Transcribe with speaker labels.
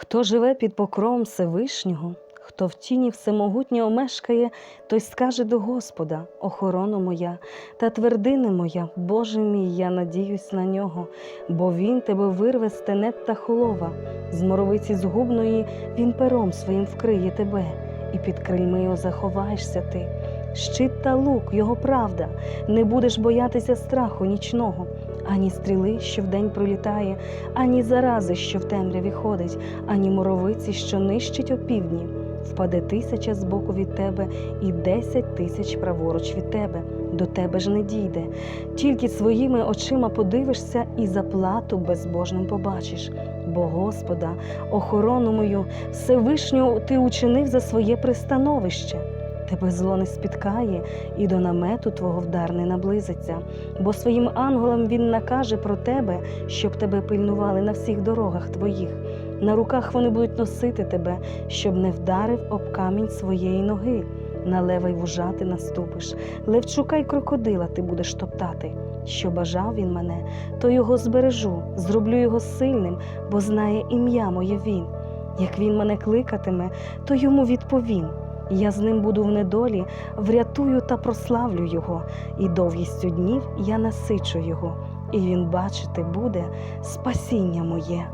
Speaker 1: Хто живе під покровом Всевишнього, хто в тіні всемогутнього мешкає, той скаже до Господа, охорона моя та твердине моя, Боже мій, я надіюсь на нього, бо Він тебе вирве з тенет та холова, з моровиці згубної Він пером своїм вкриє тебе, і під крильми його заховаєшся ти. Щит та лук, його правда, не будеш боятися страху нічного, ані стріли, що вдень пролітає, ані зарази, що в темряві ходить, ані моровиці, що нищить опівдні. Впаде тисяча з боку від тебе і десять тисяч праворуч від тебе. До тебе ж не дійде. Тільки своїми очима подивишся і заплату безбожним побачиш. Бо Господа, охорону мою, Всевишнього ти учинив за своє пристановище. Тебе зло не спіткає, і до намету твого вдар не наблизиться, бо своїм ангелам він накаже про тебе, щоб тебе пильнували на всіх дорогах твоїх. На руках вони будуть носити тебе, щоб не вдарив об камінь своєї ноги. На лева й вужа ти наступиш, левчука й крокодила ти будеш топтати. Що бажав він мене, то його збережу, зроблю його сильним, бо знає ім'я моє він. Як він мене кликатиме, то йому відповім. Я з ним буду в недолі, врятую та прославлю його, і довгістю днів я насичу його, і він бачити буде спасіння моє.